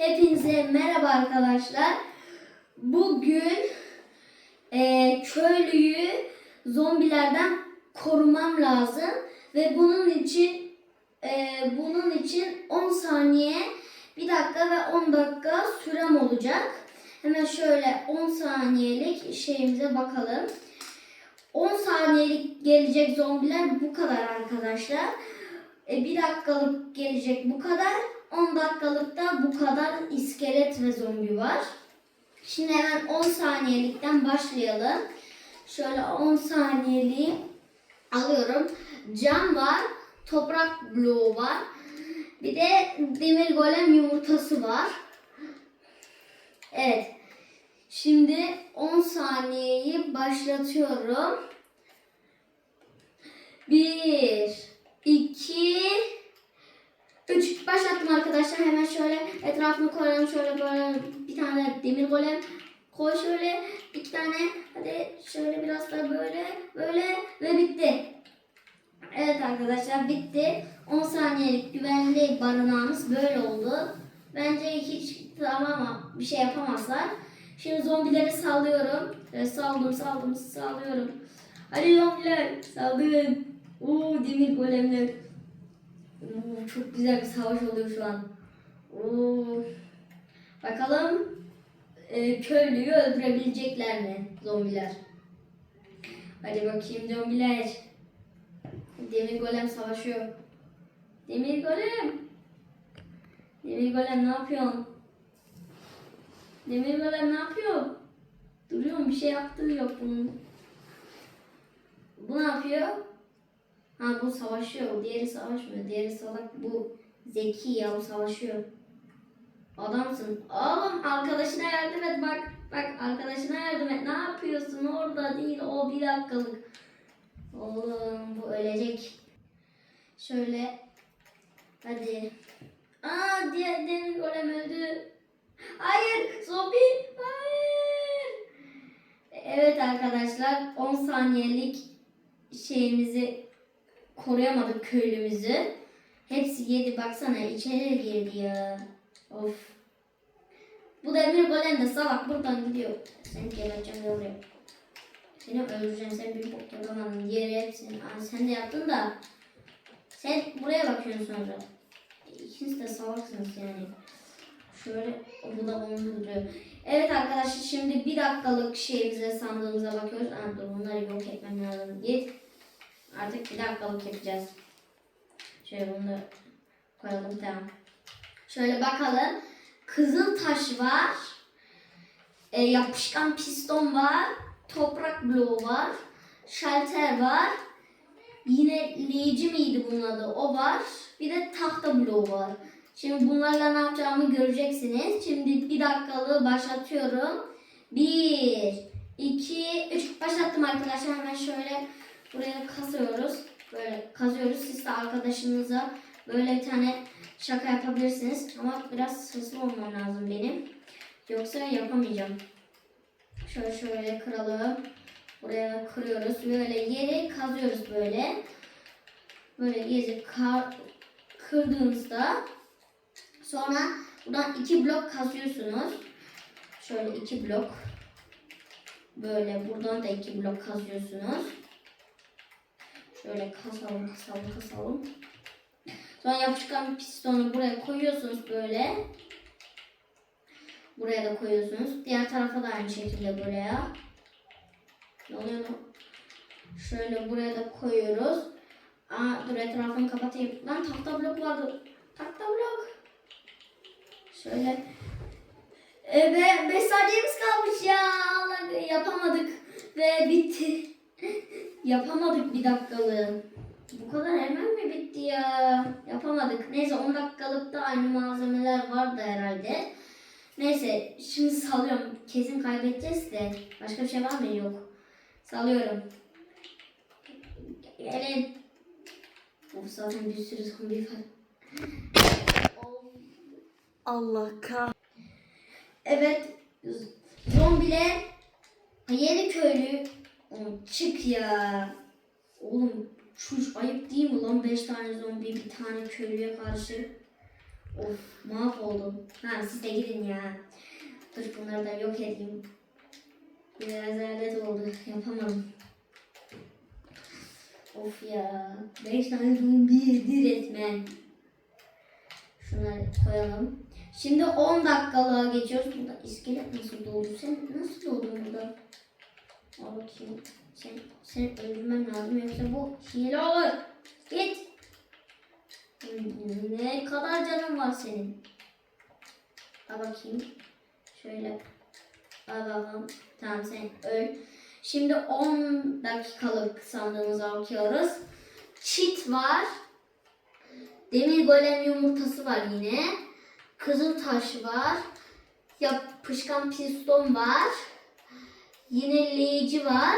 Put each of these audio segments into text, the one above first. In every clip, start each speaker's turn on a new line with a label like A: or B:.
A: Hepinize merhaba arkadaşlar. Bugün eee, köylüyü zombilerden korumam lazım ve bunun için eee, bunun için 10 saniye, 1 dakika ve 10 dakika sürem olacak. Hemen şöyle 10 saniyelik şeyimize bakalım. 10 saniyelik gelecek zombiler bu kadar arkadaşlar. E, bir dakikalık gelecek bu kadar. 10 dakikalıkta bu kadar iskelet ve zombi var. Şimdi hemen 10 saniyelikten başlayalım. Şöyle 10 saniyeliği alıyorum. Cam var, toprak bloğu var. Bir de demir golem yumurtası var. Evet. Şimdi 10 saniyeyi başlatıyorum. 1 2 3 başlattım arkadaşlar. Hemen şöyle etrafını koyalım. Şöyle böyle bir tane demir golem koy şöyle iki tane hadi şöyle biraz da böyle böyle ve bitti. Evet arkadaşlar bitti. 10 saniyelik güvenli barınağımız böyle oldu. Bence hiç tamam bir şey yapamazlar. Şimdi zombileri sallıyorum. Evet, saldım saldım sallıyorum. Hadi zombiler saldırın. Oo demir golemler. Oo, çok güzel bir savaş oluyor şu an. Oo. Bakalım e, köylüyü öldürebilecekler mi zombiler? Hadi bakayım zombiler. Demir golem savaşıyor. Demir golem. Demir golem ne yapıyorsun? Demir golem ne yapıyor? Duruyor bir şey yaptığı yok bunun. Bu ne yapıyor? Ha bu savaşıyor. Diğeri savaşmıyor. Diğeri salak. Bu zeki ya bu savaşıyor. Adamsın. Oğlum arkadaşına yardım et bak. Bak arkadaşına yardım et. Ne yapıyorsun? Orada değil. O bir dakikalık. Oğlum bu ölecek. Şöyle. Hadi. Aa diğer demir golem öldü. Hayır zombi. Hayır. Evet arkadaşlar 10 saniyelik şeyimizi koruyamadık köylümüzü. Hepsi yedi baksana içeri girdi ya. Of. Bu demir golem de salak buradan gidiyor. Seni geberteceğim oluyor? Seni öldüreceğim sen bir bok yapamadın. Diğeri hepsini. Aa, sen de yaptın da. Sen buraya bakıyorsun sonra. İkiniz de salaksınız yani. Şöyle bu da onu duruyor. Evet arkadaşlar şimdi bir dakikalık şeyimize sandığımıza bakıyoruz. Aa, dur bunları yok etmem lazım. Git. Artık bir dakikalık yapacağız. Şöyle bunu da koyalım tamam. Şöyle bakalım. Kızıl taş var. E, yapışkan piston var. Toprak bloğu var. Şalter var. Yine leyici miydi bunun adı? O var. Bir de tahta bloğu var. Şimdi bunlarla ne yapacağımı göreceksiniz. Şimdi bir dakikalığı başlatıyorum. Bir, iki, üç. Başlattım arkadaşlar. Hemen şöyle buraya kazıyoruz. Böyle kazıyoruz. Siz de arkadaşınıza böyle bir tane şaka yapabilirsiniz. Ama biraz hızlı olmam lazım benim. Yoksa yapamayacağım. Şöyle şöyle kıralım. Buraya kırıyoruz. Böyle yeri kazıyoruz böyle. Böyle gezi kar, kırdığınızda sonra buradan iki blok kazıyorsunuz. Şöyle iki blok. Böyle buradan da iki blok kazıyorsunuz. Şöyle kasalım kasalım kasalım. Sonra yapışkan pistonu buraya koyuyorsunuz böyle. Buraya da koyuyorsunuz. Diğer tarafa da aynı şekilde buraya. Ne oluyor? Şöyle buraya da koyuyoruz. Aa, dur etrafını kapatayım. Lan tahta blok vardı. Tahta blok. Şöyle. E, be, beş saniyemiz kalmış ya. Allah yapamadık. Ve bitti. yapamadık bir dakikalığı. Bu kadar hemen mi bitti ya? Yapamadık. Neyse 10 dakikalıkta aynı malzemeler vardı herhalde. Neyse şimdi salıyorum. Kesin kaybedeceğiz de. Başka bir şey var mı? Yok. Salıyorum. Gelin. Of zaten bir sürü zombi var.
B: Allah kah.
A: Evet. Zombiler yeni köylü. Oğlum çık ya. Oğlum şu ayıp değil mi lan 5 tane zombi bir tane köylüye karşı? Of mahvoldum. Ha siz de gidin ya. Dur bunları da yok edeyim. Biraz alet oldu. Yapamadım. Of ya. 5 tane zombi yedi resmen. Şunları koyalım. Şimdi 10 dakikalığa geçiyoruz. Burada iskelet nasıl doğdu? Sen nasıl doğdun burada? Al bakayım. Sen, sen öldürmem lazım yoksa bu hile olur. Git. Ne kadar canın var senin? Al bakayım. Şöyle. Al bakalım. Tamam sen öl. Şimdi 10 dakikalık sandığımızı atıyoruz. Çit var. Demir golem yumurtası var yine. Kızıl taş var. Yapışkan piston var. Yineleyici var.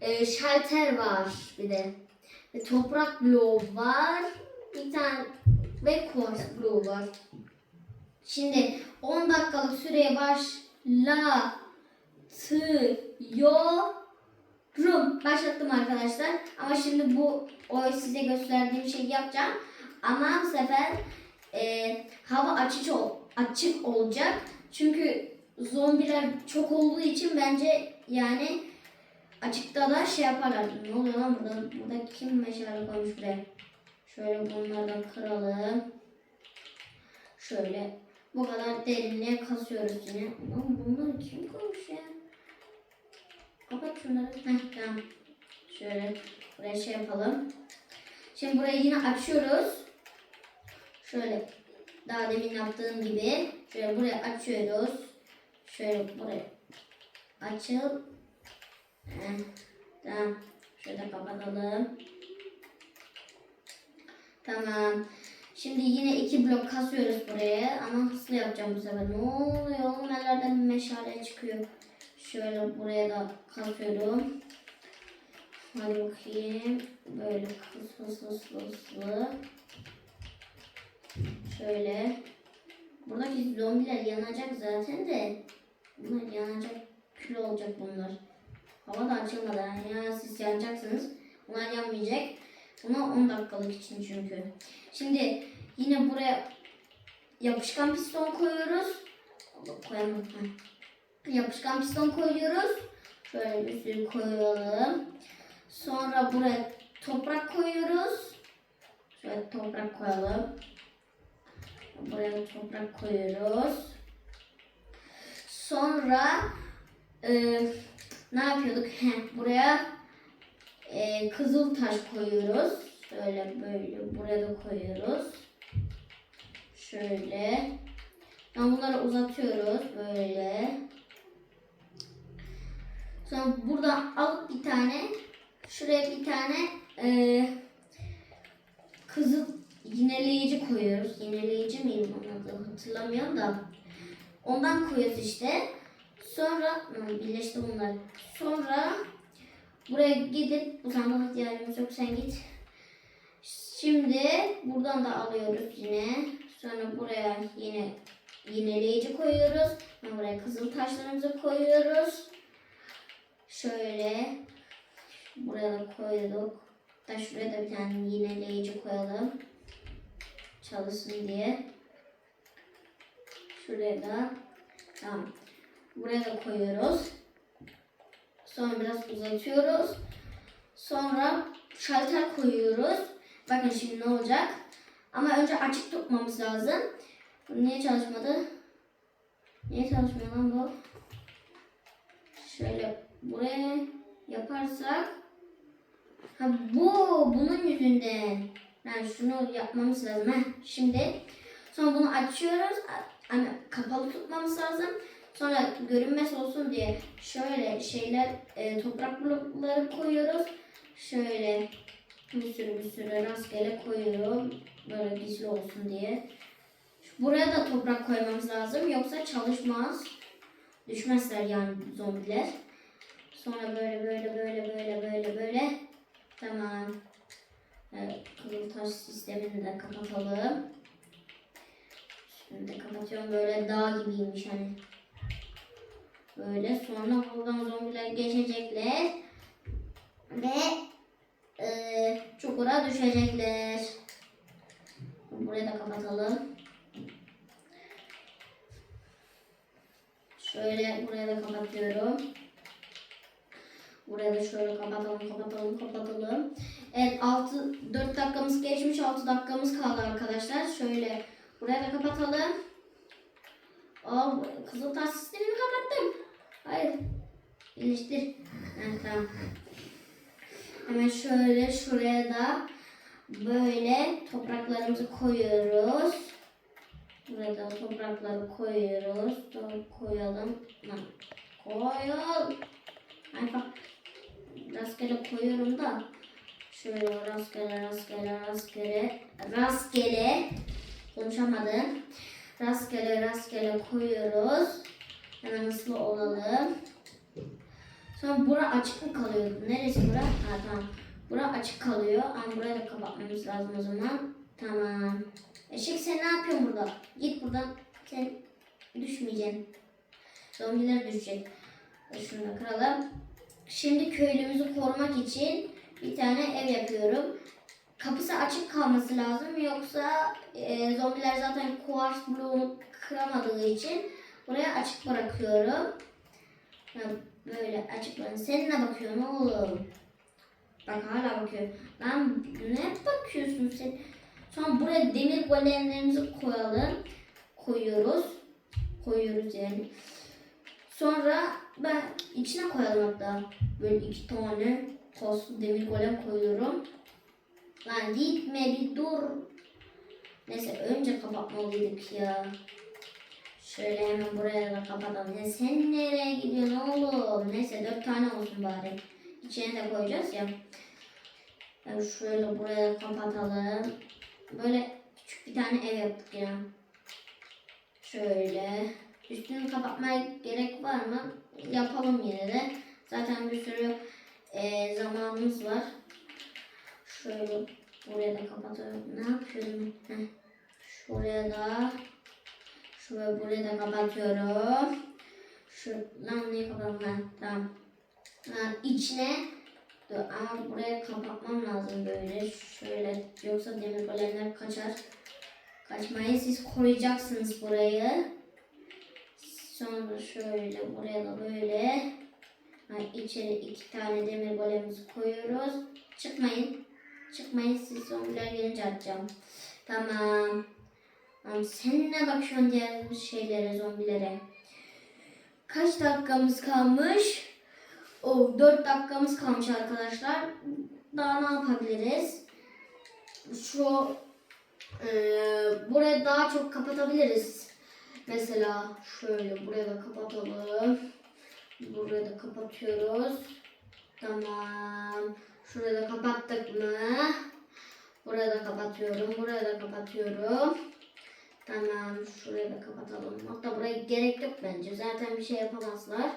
A: E, şalter var bir de. Ve toprak bloğu var. Bir tane ve quartz bloğu var. Şimdi 10 dakikalık süreye başlatıyorum. Başlattım arkadaşlar. Ama şimdi bu o size gösterdiğim şeyi yapacağım. Ama bu sefer e, hava açık, ol, açık olacak. Çünkü zombiler çok olduğu için bence yani açıkta da şey yaparlar. Ne oluyor lan burada? Burada kim meşale koymuş buraya? Şöyle bunları da kıralım. Şöyle bu kadar derinliğe kasıyoruz yine. Lan bunları kim koymuş ya? Kapat şunları. Heh, tamam. Şöyle buraya şey yapalım. Şimdi burayı yine açıyoruz. Şöyle daha demin yaptığım gibi. Şöyle buraya açıyoruz. Şöyle buraya açıl. Tamam. Şöyle kapatalım. Tamam. Şimdi yine iki blok kasıyoruz buraya ama hızlı yapacağım bu sefer. Ne oluyor oğlum ellerden meşale çıkıyor. Şöyle buraya da kasıyorum. Hadi bakayım. Böyle hızlı hızlı hızlı hızlı. Şöyle. Buradaki zombiler yanacak zaten de. Bunlar yanacak. Kül olacak bunlar. Hava da açılmadan yani siz yanacaksınız. Bunlar yanmayacak. Buna 10 dakikalık için çünkü. Şimdi yine buraya yapışkan piston koyuyoruz. Allah koyamadım. Yapışkan piston koyuyoruz. Şöyle bir sürü koyalım. Sonra buraya toprak koyuyoruz. Şöyle toprak koyalım. Buraya toprak koyuyoruz. Sonra e, ne yapıyorduk? Buraya e, kızıl taş koyuyoruz. Şöyle böyle buraya da koyuyoruz. Şöyle. Yani bunları uzatıyoruz böyle. Sonra buradan alıp bir tane şuraya bir tane e, kızıl yineleyici koyuyoruz. Yineleyici miydi onun adı hatırlamıyorum da. Ondan koyuyoruz işte. Sonra Hı, birleşti bunlar. Sonra buraya gidip bu sandık ihtiyacımız yok sen git. Şimdi buradan da alıyoruz yine. Sonra buraya yine yineleyici koyuyoruz. Buraya kızıl taşlarımızı koyuyoruz. Şöyle buraya da koyduk. Da şuraya da bir tane yineleyici koyalım. Çalışsın diye. Şuraya da tamam. Buraya da koyuyoruz. Sonra biraz uzatıyoruz. Sonra şalter koyuyoruz. Bakın şimdi ne olacak. Ama önce açık tutmamız lazım. Niye çalışmadı? Niye çalışmıyor lan bu? Şöyle buraya yaparsak. Ha bu bunun yüzünden. Yani şunu yapmamız lazım. Heh, şimdi sonra bunu açıyoruz. Hani kapalı tutmamız lazım. Sonra görünmez olsun diye şöyle şeyler e, toprak blokları koyuyoruz. Şöyle bir sürü bir sürü rastgele koyuyorum. Böyle gizli olsun diye. Buraya da toprak koymamız lazım. Yoksa çalışmaz. Düşmezler yani zombiler. Sonra böyle böyle böyle böyle böyle böyle. Tamam. Evet, kızıl taş sistemini de kapatalım. Atıyorum böyle dağ gibiymiş hani. Böyle sonra buradan zombiler geçecekler. Ve e, çukura düşecekler. Burayı da kapatalım. Şöyle buraya da kapatıyorum. Buraya da şöyle kapatalım, kapatalım, kapatalım. Evet 6, 4 dakikamız geçmiş, 6 dakikamız kaldı arkadaşlar. Şöyle buraya da kapatalım. Aa, Kızıltaş sistemini kapattım. Hayır. Birleştir. Evet, tamam. Hemen şöyle şuraya da böyle topraklarımızı koyuyoruz. Buraya da toprakları koyuyoruz. Doğru koyalım. Koyalım. Ay bak. Rastgele koyuyorum da. Şöyle rastgele rastgele rastgele rastgele konuşamadım. Rastgele rastgele koyuyoruz. Hemen hızlı olalım. Sonra bura açık mı kalıyor? Neresi bura? Ha tamam. Bura açık kalıyor. Ama burayı da kapatmamız lazım o zaman. Tamam. Eşek sen ne yapıyorsun burada? Git buradan. Sen düşmeyeceksin. Zombiler düşecek. Şunu da kıralım. Şimdi köylümüzü korumak için bir tane ev yapıyorum. Kapısı açık kalması lazım yoksa e, zombiler zaten kuvars bloğunu kıramadığı için buraya açık bırakıyorum. Böyle açık bırakıyorum. Sen ne bakıyorsun oğlum? Bak hala bakıyor. Lan ne bakıyorsun sen? Sonra buraya demir golemlerimizi koyalım. Koyuyoruz. Koyuyoruz yani. Sonra ben içine koyalım hatta. Böyle iki tane toslu demir golem koyuyorum. Lan gitme bir dur. Neyse önce kapatmalıydık ya. Şöyle hemen buraya da kapatalım. Ya sen nereye gidiyorsun oğlum? Neyse dört tane olsun bari. İçine de koyacağız ya. Yani şöyle buraya kapatalım. Böyle küçük bir tane ev yaptık ya. Şöyle. Üstünü kapatmaya gerek var mı? Yapalım yine de. Zaten bir sürü e, zamanımız var. Şöyle buraya da kapatıyorum. Ne yapıyorum? Heh. Şuraya da şuraya buraya da kapatıyorum. Şu lan niye? Ha, tamam. Ha, içine ama buraya kapatmam lazım böyle. Şöyle yoksa demir golemler kaçar. Kaçmayı siz koruyacaksınız burayı. Sonra şöyle buraya da böyle. Ha, içeri iki tane demir golemimizi koyuyoruz. Çıkmayın. Çıkmayın siz zombiler gelince atacağım. Tamam. Tamam sen ne bakıyorsun diğer şeylere zombilere? Kaç dakikamız kalmış? O 4 dakikamız kalmış arkadaşlar. Daha ne yapabiliriz? Şu eee buraya daha çok kapatabiliriz. Mesela şöyle buraya da kapatalım. Buraya da kapatıyoruz. Tamam. Şurayı da kapattık mı? Buraya da kapatıyorum. Buraya da kapatıyorum. Tamam. Şurayı da kapatalım. Hatta buraya gerek yok bence. Zaten bir şey yapamazlar.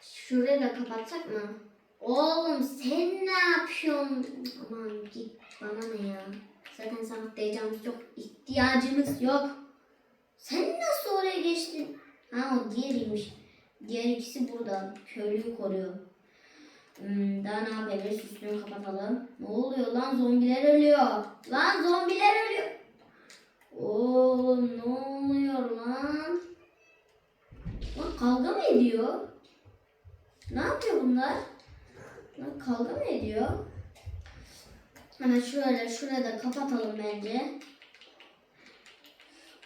A: Şurayı da kapatsak mı? Oğlum sen ne yapıyorsun? Aman git bana ne ya. Zaten sana diyeceğimiz yok. ihtiyacımız yok. Sen nasıl oraya geçtin? Ha o diğeriymiş. Diğer ikisi burada. Köylüyü koruyor. Hmm, daha ne yapabiliriz? Üstünü kapatalım. Ne oluyor lan? Zombiler ölüyor. Lan zombiler ölüyor. Oğlum ne oluyor lan? Lan kavga mı ediyor? Ne yapıyor bunlar? Lan kavga mı ediyor? Hemen şöyle şuraya da kapatalım bence.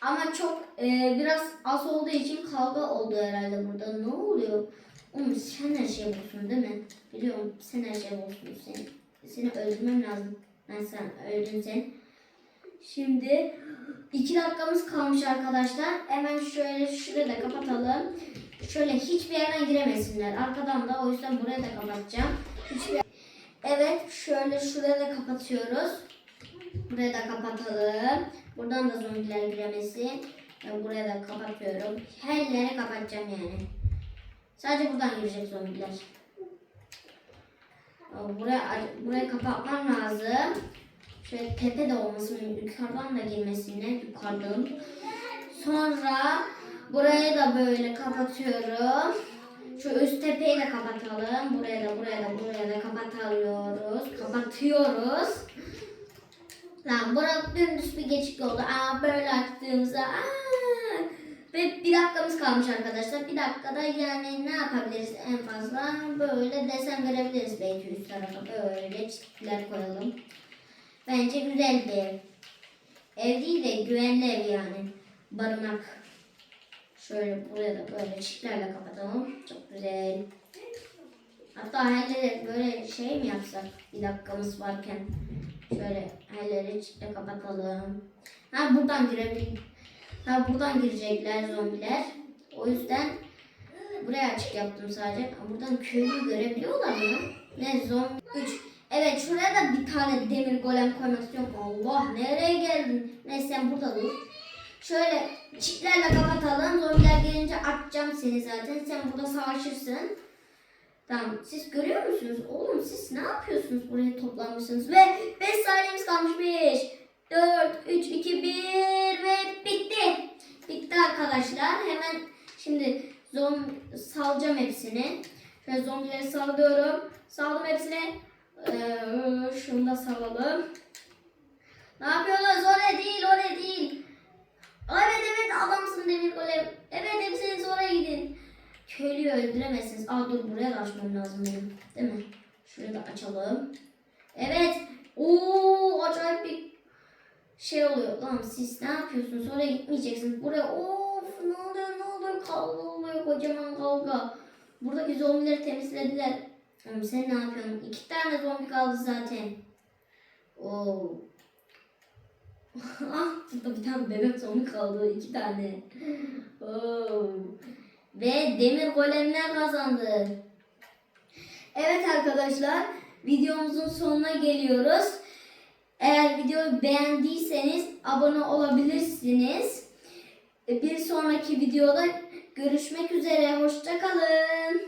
A: Ama çok e, biraz az olduğu için kavga oldu herhalde burada. Ne oluyor? Oğlum sen her şeyi bulsun değil mi? Biliyorum sen her şeyi bulsun. Seni, seni öldürmem lazım. Ben sen öldün sen. Şimdi iki dakikamız kalmış arkadaşlar. Hemen şöyle şurayı da kapatalım. Şöyle hiçbir yerden giremesinler. Arkadan da o yüzden buraya da kapatacağım. Hiçbir... Evet şöyle şuraya da kapatıyoruz. Buraya da kapatalım. Buradan da zombiler giremesin. Ben buraya da kapatıyorum. Her yere kapatacağım yani. Sadece buradan girecek zombiler. Buraya, buraya kapatmam lazım. Şöyle tepe de olmasın. Yukarıdan da girmesinler. Yukarıdan. Sonra burayı da böyle kapatıyorum. Şu üst tepeyi de kapatalım. Buraya da buraya da buraya da kapatıyoruz. Kapatıyoruz. Lan burası dümdüz bir geçik oldu. Aa böyle açtığımızda aa, Ve bir dakikamız kalmış arkadaşlar. Bir dakikada yani ne yapabiliriz en fazla? Böyle desen verebiliriz belki üst tarafa. Böyle çizgiler koyalım. Bence güzel bir ev. Ev değil de güvenli ev yani. Barınak. Şöyle buraya da böyle çiftlerle kapatalım. Çok güzel. Hatta hayalleri böyle şey mi yapsak? Bir dakikamız varken. Şöyle hayalleri çiftle kapatalım. Ha buradan girebilir. Ha buradan girecekler zombiler. O yüzden buraya açık yaptım sadece. Buradan köyü görebiliyorlar mı? Ne zombi 3. Evet şuraya da bir tane demir golem koymak istiyorum. Allah nereye geldin? Neyse sen burada dur. Şöyle çitlerle kapatalım. Zombiler gelince atacağım seni zaten. Sen burada savaşırsın. Tamam. Siz görüyor musunuz? Oğlum siz ne yapıyorsunuz? Buraya toplanmışsınız. Ve 5 saniyemiz kalmış. 5, 4, 3, 2, 1 ve bitti. Bitti arkadaşlar. Hemen şimdi zom salacağım hepsini. Şöyle zombileri sallıyorum. Saldım hepsini. Ee, şunu da salalım. Ne yapıyorsunuz? Oraya değil, oraya değil. Evet evet adamsın demir golem. Evet hepsiniz oraya gidin. Köylüyü öldüremezsiniz. Aa dur buraya da açmam lazım benim. Değil mi? Şurayı da açalım. Evet. Oo acayip bir şey oluyor. Lan siz ne yapıyorsunuz? Oraya gitmeyeceksiniz. Buraya of ne oluyor ne oluyor? Kavga oluyor kocaman kavga. Buradaki zombileri temizlediler. Oğlum sen ne yapıyorsun? İki tane zombi kaldı zaten. Oo. ah burada bir tane bebek zombi kaldı. iki tane. Oo. Ve demir golemler kazandı. Evet arkadaşlar videomuzun sonuna geliyoruz. Eğer videoyu beğendiyseniz abone olabilirsiniz. E, bir sonraki videoda görüşmek üzere. Hoşçakalın.